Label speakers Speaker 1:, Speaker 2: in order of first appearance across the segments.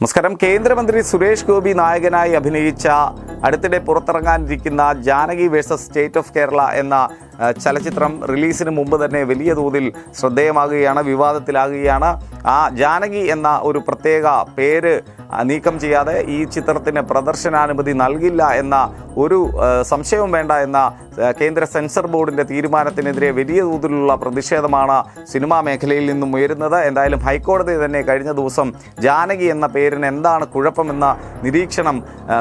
Speaker 1: നമസ്കാരം. കേന്ദ്രമന്ത്രി സുരേഷ് ഗോപി നായകനായി അഭിനയിച്ച അടുത്തിടെ പുറത്തിറങ്ങാനിരിക്കുന്ന Janaki versus state of Kerala എന്ന ചലച്ചിത്രം റിലീസിന് മുമ്പ് തന്നെ വലിയ തോതിൽ ശ്രദ്ധേയമാകുകയാണ് വിവാദത്തിലാകുകയാണ്. ആ ജാനകി എന്ന ഒരു പ്രത്യേക പേര് നീക്കം ചെയ്യാതെ ഈ ചിത്രത്തിന് പ്രദർശനാനുമതി നൽകില്ല എന്ന ഒരു സംശയവും വേണ്ട എന്ന കേന്ദ്ര സെൻസർ ബോർഡിന്റെ തീരുമാനത്തിനെതിരെ വലിയ തോതിലുള്ള പ്രതിഷേധമാണ് സിനിമാ മേഖലയിൽ നിന്നും ഉയരുന്നത്. എന്തായാലും ഹൈക്കോടതി തന്നെ കഴിഞ്ഞ ദിവസം ജാനകി എന്ന പേരിന് എന്താണ് കുഴപ്പമെന്ന നിരീക്ഷണം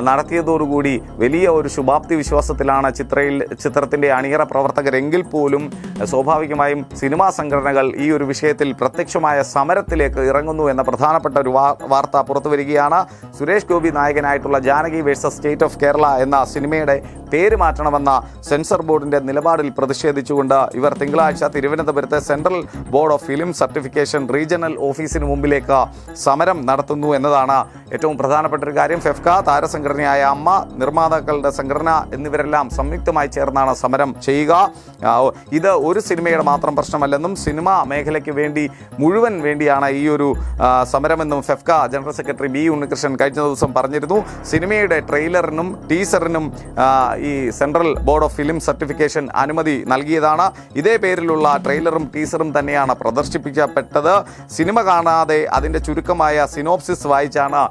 Speaker 1: നടത്തിയതോടുകൂടി വലിയ ഒരു ശുഭാപ്തി വിശ്വാസത്തിലാണ് ചിത്രയിൽ ചിത്രത്തിന്റെ അണിയറ പ്രവർത്തകരെങ്കിൽ പോലും സ്വാഭാവികമായും സിനിമാ സംഘടനകൾ ഈ ഒരു വിഷയത്തിൽ പ്രത്യക്ഷമായ സമരത്തിലേക്ക് ഇറങ്ങുന്നു എന്ന പ്രധാനപ്പെട്ട ഒരു വാർത്ത പുറത്തു വരികയാണ്. Suresh Gopi നായകനായിട്ടുള്ള Janaki versus state of Kerala എന്ന സിനിമയുടെ പേര് മാറ്റണമെന്ന സെൻസർ ബോർഡിന്റെ നിലപാടിൽ പ്രതിഷേധിച്ചുകൊണ്ട് ഇവർ തിങ്കളാഴ്ച തിരുവനന്തപുരത്തെ central board of film certification regional ഓഫീസിന് മുമ്പിലേക്ക് സമരം നടത്തുന്നു എന്നതാണ് ഏറ്റവും പ്രധാനപ്പെട്ട ഒരു കാര്യം. ഫെഫ്ക താരസംഘടനയായ അമ്മ നിർമ്മാതാക്കളുടെ സംഘടന എന്നിവരെല്ലാം സംയുക്തമായി ചേർന്നാണ് സമരം ചെയ്യുക. ഇത് ഒരു സിനിമയുടെ മാത്രം പ്രശ്നമല്ലെന്നും സിനിമാ മേഖലയ്ക്ക് വേണ്ടി മുഴുവൻ വേണ്ടിയാണ് ഈ ഒരു സമരമെന്നും FEFKA general secretary B Unnikrishnan കഴിഞ്ഞ ദിവസം പറഞ്ഞിരുന്നു. സിനിമയുടെ ട്രെയിലറിനും ടീസറിനും ഈ central board of film certification അനുമതി നൽകിയതാണ്. ഇതേ പേരിലുള്ള ട്രെയിലറും ടീസറും തന്നെയാണ് പ്രദർശിപ്പിക്കപ്പെട്ടത്. സിനിമ കാണാതെ അതിന്റെ ചുരുക്കമായ synopsis വായിച്ചാണ്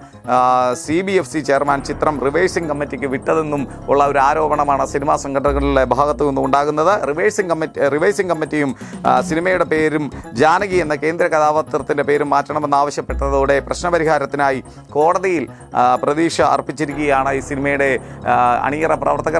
Speaker 1: C B F C chairman ചിത്രം റിവേഴ്സിംഗ് കമ്മിറ്റിക്ക് വിട്ടതെന്നും ഉള്ള ഒരു ആരോപണമാണ് സിനിമാ സംഘടനകളുടെ ഭാഗത്തു നിന്നും ഉണ്ടാകുന്നത് റിവേഴ്സിംഗ് കമ്മിറ്റി റിവേഴ്സിംഗ് കമ്മിറ്റിയും സിനിമയുടെ പേരും ജാനകി എന്ന കേന്ദ്ര കഥാപാത്രത്തിന്റെ പേരും മാറ്റണമെന്നാവശ്യപ്പെട്ടതോടെ പ്രശ്നപരിഹാരത്തിനായി കോടതിയിൽ പ്രതീക്ഷ അർപ്പിച്ചിരിക്കുകയാണ് ഈ സിനിമയുടെ അണിയറ പ്രവർത്തകർ.